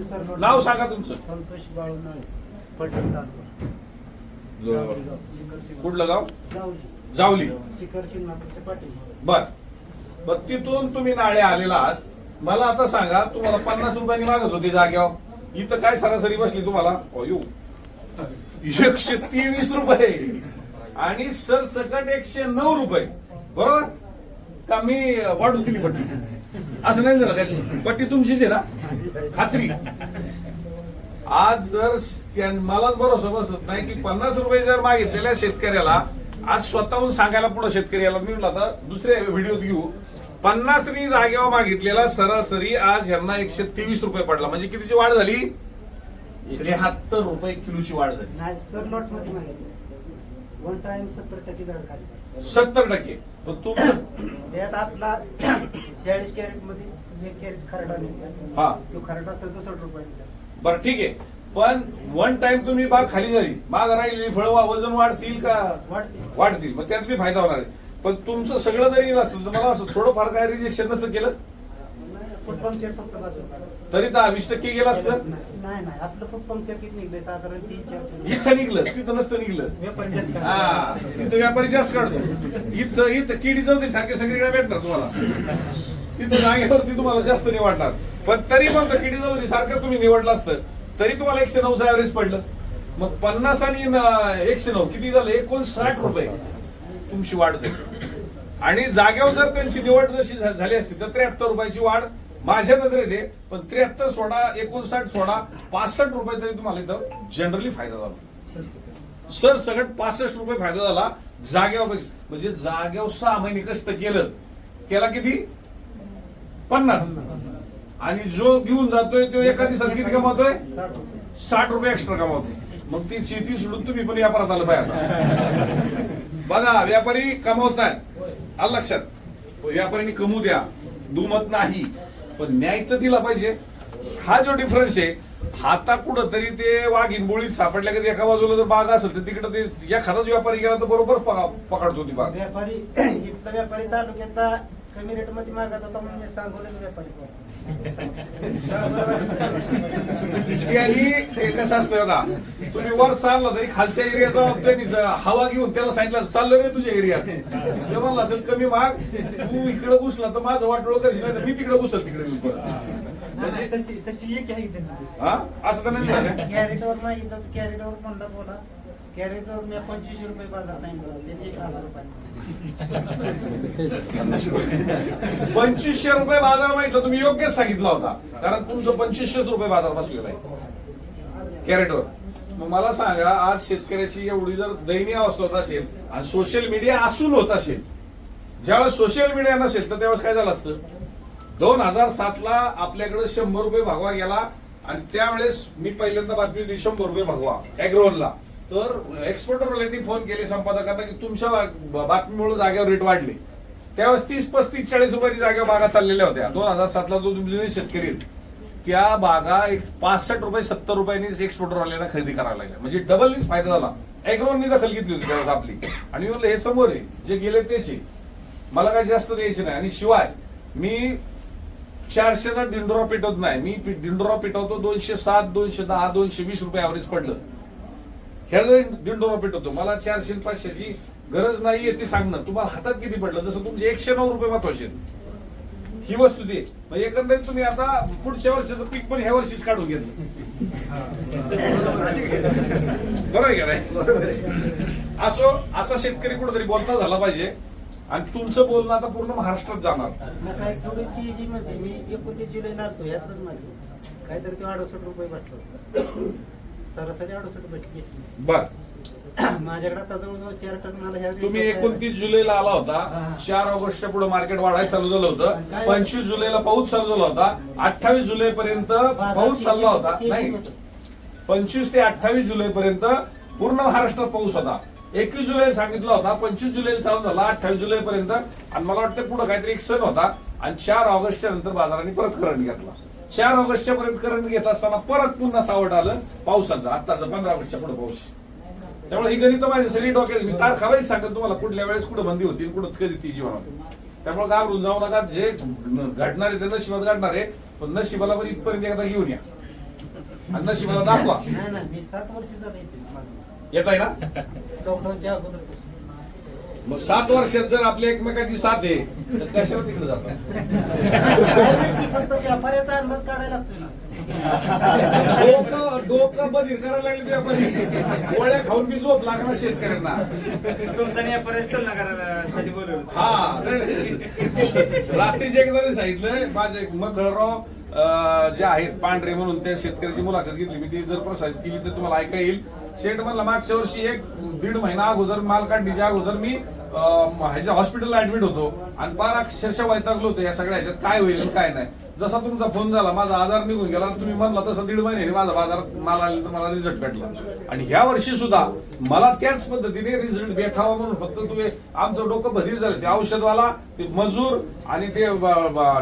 नाव सांगा तुमचं. संतोष बाळूनाळे तालुका. कुठलं गाव? जावली शिखर बर. बर तिथून तुम्ही नाळे आलेला आहात. मला आता सांगा तुम्हाला पन्नास रुपयांनी मागत होती जाग्यावर इथं काय सरासरी बसली तुम्हाला? अयो. एकशे तेवीस रुपये. आणि सरसकट एकशे नऊ रुपये. बरोबर? का मी वाढून दिली पट्टी? असं नाही झालं त्याची पट्टी तुमचीच आहे ना? खात्री. आज जर मलाच भरोसा बसत नाही की पन्नास रुपये जर मागितलेल्या शेतकऱ्याला आज स्वतःहून सांगायला पुढे शेतकऱ्याला मी म्हणलं आता दुसऱ्या व्हिडिओत घेऊ. पन्नासनी जागेवर मागितलेला सरासरी आज यांना एकशे तेवीस रुपये पडला. म्हणजे कितीची वाढ झाली? त्र्याहत्तर रुपये किलोची वाढ झाली. सर लॉटमध्ये वन टाइम सत्तर टक्के झाड खाली सत्तर टक्के. तुम्ही त्यात आपला चाळीस कॅरेटमध्ये एक कॅरेट खरडा निघला. हा. तो खरडा सदुसष्ट रुपये निघाला. बरं ठीक आहे. पण वन टाइम तुम्ही बाग खाली झाली. बाग राहिलेली फळं वजन वाढतील का? वाढते वाढतील. मग त्यात बी फायदा होणार आहे. पण तुमचं सगळं जरी नसतं तर मला असं थोडंफार काय रिजेक्शन नसतं केलं? फूट पंक्चर फक्त बाजूला तरी दहा वीस टक्के गेलं असतं. नाही नाही आपलं फूट पंक्चर किती निघले साधारण तीन चार. इथं निघलं तिथं नसतं निघलं. व्यापारी जास्त करतात. हा तिथं व्यापारी जास्त काढतो. इथं इथं किडी जाऊ दे सारखे सगळीकडे भेटणार तुम्हाला? तिथं जागेवरती तुम्हाला जास्त नाही वाटणार. पण तरी पण तर किडी जाऊ दे सारखं तुम्ही निवडलं असतं तरी तुम्हाला एकशे नऊचं ऍव्हरेज पडलं. मग पन्नास आणि न- एकशे नऊ किती झालं? एकोणसाठ रुपये तुमची वाढ झाली. आणि जागेवर जर त्यांची निवड जशी झा- झाली असती तर त्र्याहत्तर रुपयाची वाढ माझ्या नजरेत आहे पण त्र्याहत्तर सोडा एकोणसाठ सोडा पासष्ट रुपये तरी तुम्हाला इथं जनरली फायदा झाला. सर सगळं पासष्ट रुपये फायदा झाला जागेवर. म्हणजे जागेवर सहा महिने कष्ट केलं त्याला किती? पन्नास. आणि जो घेऊन जातोय तो एका दिवसात किती कमावतोय? साठ रुपये. एक्स्ट्रा कमावतोय. मग ती शेती सोडून तुम्ही पण व्यापारात आलं पाहिजे बघा व्यापारी कमावतात. आलं लक्षात? व्यापाऱ्यांनी कमवू द्या. दुमत नाही. पण न्याय तर दिला पाहिजे. हा जो डिफरन्स आहे हाता कुठं तरी ते वाघीन बोळीत सापडल्या कधी एका बाजूला जर बाग असेल तर तिकडे ते एखादाच व्यापारी गेला तर बरोबर पकडतो ती बाग व्यापारी इथला व्यापारी तालुक्यातला कमी रेटमध्ये मागत होता म्हणून मी सांगोले व्यापारी कसं असतं बघा तुम्ही वर चालला तरी खालच्या एरियाचा त्यांनी हवा घेऊन त्याला सांगितलं चाललं रे तुझ्या एरियात. ते म्हणलं असेल कमी माग तू इकडे घुसला तर माझं वाटोळ करशील नाही तर मी तिकडे घुसल तिकडे. नाही, तशी तशी एक आहे त्यांची. हा? असं तर नाही कॅरेटवर मागितलं तर कॅरेटवर म्हणलं बोला? कॅरेटवर मी पंचवीसशे रुपये बाजार सांगितलं. त्यांनी एक हजार रुपये. पंचवीसशे रुपये बाजार माहितलं तुम्ही योग्यच सांगितला होता. कारण तुमचं पंचवीसशेच रुपये बाजार बसलेला आहे. कॅरेटवर. मग मला सांगा आज शेतकऱ्याची एवढी जर दयनीय अवस्था होत असेल आणि सोशल मीडिया असून होत असेल ज्यावेळेस सोशल मीडिया नसेल तर त्यावेळेस काय झालं असतं? दोन हजार सातला आपल्याकडे शंभर रुपये भागवा गेला आणि त्यावेळेस मी पहिल्यांदा बातमी दिली शंभर रुपये भागवा. अॅग्रोनला तर एक्सपोर्टरवाल्यांनी फोन केले संपादकांना की तुमच्या बातमीमुळे जागेवर रेट वाढले. त्यावेळेस तीस पस्तीस चाळीस रुपयाची जागेवर बागा चाललेल्या होत्या. दोन हजार सातला जो तुमचे शेतकरी त्या बागा एक पासष्ट रुपये सत्तर रुपयांनी एक्सपोर्टरवाल्यांना खरेदी करायला लागल्या. म्हणजे डबलनीच फायदा झाला. अॅग्रोननी दखल घेतली होती त्यावेळेस आपली. आणि म्हणलं हे समोर आहे. जे गेले त्याचे मला काय जास्त द्यायचे नाही. आणि शिवाय मी चारशेचा डिंडोरा पेटवत नाही. मी डिंडोरा पेटवतो दोनशे सात दोनशे दहा दोनशे वीस रुपये ॲव्हरेज पडलं. ह्या जरी डिंडोरा पिटवतो. मला चारशे पाचशेची गरज नाहीये ती सांगणं तुम्हाला हातात किती पडलं? जसं तुमचे एकशे नऊ रुपये महत्त्वाचे ही वस्तू ती मग म्हणजे एकंदरीत तुम्ही आता पुढच्या वर्षाचं पीक पण ह्या वर्षीच काढून घेतलं बरोबर आहे का नाही? असो असा शेतकरी कुठेतरी बोलता झाला पाहिजे. आणि तुमचं बोलणं आता पूर्ण महाराष्ट्रात जाणार. कसं आहे थोडी मध्ये मी एकोणतीस जुलैला आलतो यातच माझी काहीतरी ते अडुसष्ट रुपये वाटलं सरासरी अडुसष्ट भेटली बर. माझ्याकडे आता जवळजवळ चार टन मला ह्या तुम्ही एकोणतीस जुलैला आला होता. हा. चार ऑगस्टच्या पुढे मार्केट वाढायला चालू झालं होतं. काय? पंचवीस जुलैला पाऊस चालू झाला होता. अठ्ठावीस जुलै पर्यंत पाऊस चालला होता. नाही. पंचवीस ते अठ्ठावीस जुलै पर्यंत पूर्ण महाराष्ट्रात पाऊस होता. एकवीस जुलै सांगितला होता. पंचवीस जुलै चालू झाला. अठ्ठावीस जुलै पर्यंत आणि मला वाटतं पुढे काहीतरी एक सण होता. आणि चार ऑगस्टच्या नंतर बाजाराने परत करंट घेतला. चार ऑगस्टच्या पर्यंत करंट घेत असताना परत पुन्हा सावट आलं. पावसाचं. आत्ताचं पंधरा ऑगस्टच्या पुढे पाऊस. त्यामुळे ही गणित माझी सगळी डोक्यात मी तारखावाईच सांगत तुम्हाला. कुठल्या वेळेस कुठं बंदी होती कुठं कधी ती जीवन त्यामुळे घाबरून जाऊ नका. जे घडणार ते नशिबात घडणार आहे. पण नशिबाला पण इथपर्यंत एकदा घेऊन या. आणि नशिबाला दाखवा. येत आहे ना? लॉकडाऊनच्या अगोदर. मग सात वर्षात जर आपल्या एकमेकाची साथ आहे तर कशाला तिकडे जातात? फक्त व्यापाऱ्याचा अंदाज काढायला ना. डोकं डोकं बधीर करायला लागले तुझ्या बधी गोळ्या खाऊन बी झोप लागणार शेतकऱ्यांना. हा रात्रीचे एक जणी सांगितलं माझे मखळराव जे आहेत पांढरे म्हणून त्या शेतकऱ्याची मुलाखत घेतली. मी ती जर प्रसारित केली तर तुम्हाला ऐका येईल. शेठ म्हणला मागच्या वर्षी एक दीड महिना अगोदर माल काढणीच्या अगोदर मी ह्याच्या हॉस्पिटलला ऍडमिट होतो. आणि फार अक्षरशः वैतागलो होतो या सगळ्या ह्याच्यात. काय होईल काय नाही. जसा तुमचा फोन झाला माझा आधार निघून गेला तुम्ही म्हणला तसं दीड महिन्याने माझा बाजारात माल आले तर मला रिझल्ट भेटला. आणि ह्या वर्षी सुद्धा मला त्याच पद्धतीने रिझल्ट भेटावा म्हणून फक्त तुम्ही आमचं डोकं बधीर झालं. ते औषधवाला ते मजूर आणि ते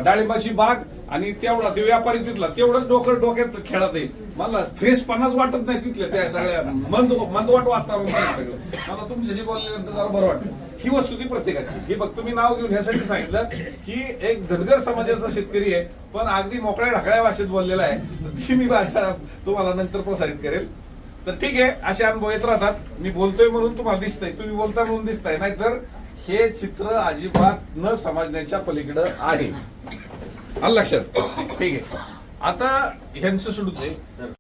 डाळिंबाची बाग आणि तेवढा ते व्यापारी तिथला. तेवढंच डोकं डोक्यात खेळत आहे. मला फ्रेशपणाच वाटत नाही तिथल्या त्या सगळ्या मंद मंदवाट वातावरण सगळं. मला तुमच्याशी बोलल्यानंतर जरा बरं वाटतं ही वस्तुती प्रत्येकाची. हे बघ तुम्ही नाव घेऊन ह्यासाठी सांगितलं की एक धनगर समाजाचा शेतकरी आहे पण अगदी मोकळ्या ढाकळ्या भाषेत बोललेला आहे. ती मी बाजारात तुम्हाला नंतर प्रसारित करेल. तर ठीक आहे असे अनुभव येत राहतात. मी बोलतोय म्हणून तुम्हाला दिसतंय. तुम्ही बोलता म्हणून दिसताय. नाहीतर हे चित्र अजिबात न समजण्याच्या पलीकडं आहे. लक्षात? ठीक आहे. आता ह्यांचं सोडून दे.